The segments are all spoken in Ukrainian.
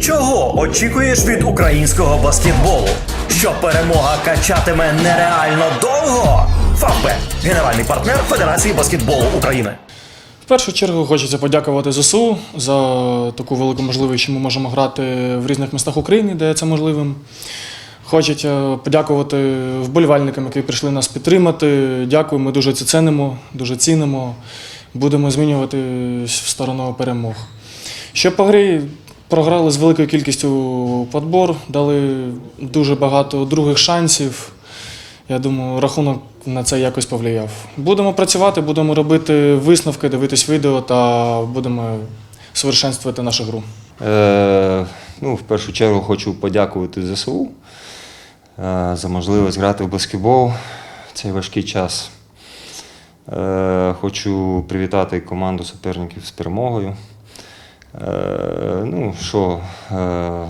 Чого очікуєш від українського баскетболу? Що перемога качатиме нереально довго? Фавбет – генеральний партнер Федерації баскетболу України. В першу чергу хочеться подякувати ЗСУ за таку велику можливість, що ми можемо грати в різних містах України, де це можливим. Хочеться подякувати вболівальникам, які прийшли нас підтримати. Дякую, ми дуже це цінимо, дуже цінимо. Будемо змінюватись в сторону перемог. Ще по грі програли з великою кількістю подбор, дали дуже багато других шансів. Я думаю, рахунок на це якось повлияв. Будемо працювати, будемо робити висновки, дивитись відео та будемо совершенствувати нашу гру. Е, ну, в першу чергу хочу подякувати ЗСУ е, за можливість грати в баскетбол в цей важкий час. Е, хочу привітати команду суперників з перемогою. Е, ну, що, е,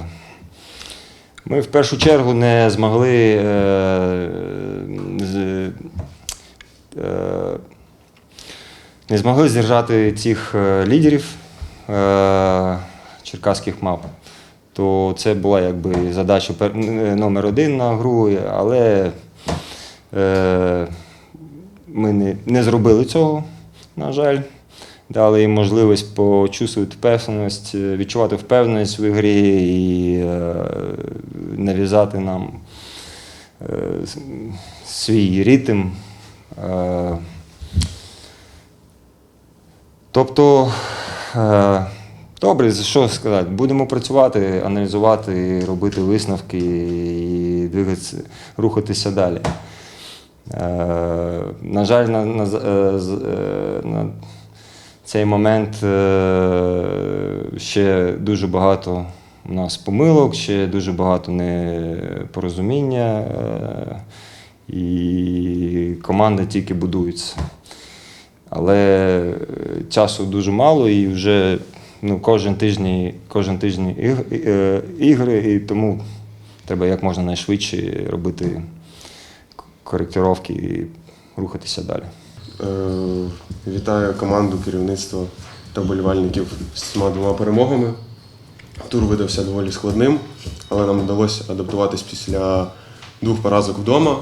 ми в першу чергу не змогли е, не змогли здержати цих лідерів черкаських мап. То це була якби задача номер один на гру, але ми не зробили цього, на жаль. Дали їм можливість почувствувати впевненість, е, відчувати впевненість в ігрі і е, нав'язати нам е, свій ритм. Тобто, добре, що сказати? Будемо працювати, аналізувати, робити висновки і двигатися, рухатися далі. На жаль, на, на, на цей момент е, ще дуже багато у нас помилок, ще дуже багато непорозуміння, е, і команда тільки будується. Але часу дуже мало і вже ну, кожен тиждень, кожен тиждень е, ігри, і тому треба як можна найшвидше робити коректировки і рухатися далі. Е, Вітаю команду, керівництво та вболівальників з цими двома перемогами. Тур видався доволі складним, але нам вдалося адаптуватись після двох поразок вдома.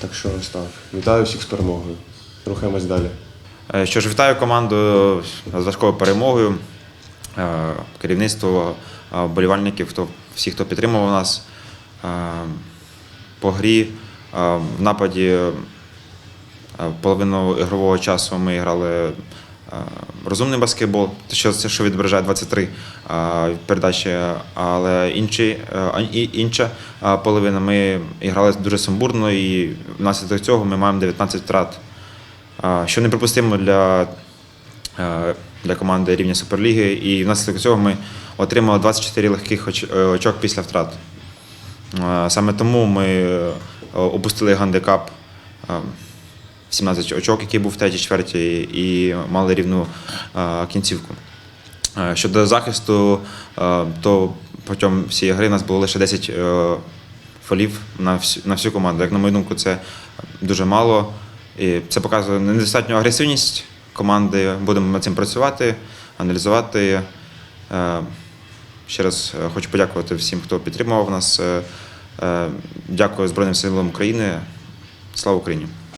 Так що ось так. Вітаю всіх з перемогою. Рухаємось далі. Е, Що ж, вітаю команду з важкою перемогою, е, керівництво, вболівальників, хто, всі, хто підтримував нас по грі. В нападі половину ігрового часу ми грали е, розумний баскетбол, це що відображає 23 е, передачі, але інші, е, інша половина ми грали дуже сумбурно і внаслідок цього ми маємо 19 втрат. Що неприпустимо для, для команди рівня Суперліги, і внаслідок цього ми отримали 24 легких очок після втрат. Саме тому ми опустили гандикап 17 очок, який був в третій чверті, і мали рівну кінцівку. Щодо захисту, то протягом всієї гри у нас було лише 10 е, фолів на всю, на всю команду. Як на мою думку, це дуже мало. І це показує недостатню агресивність команди. Будемо над цим працювати, аналізувати. Е, Ще раз е, хочу подякувати всім, хто підтримував нас. Дякую Збройним силам України. Слава Україні!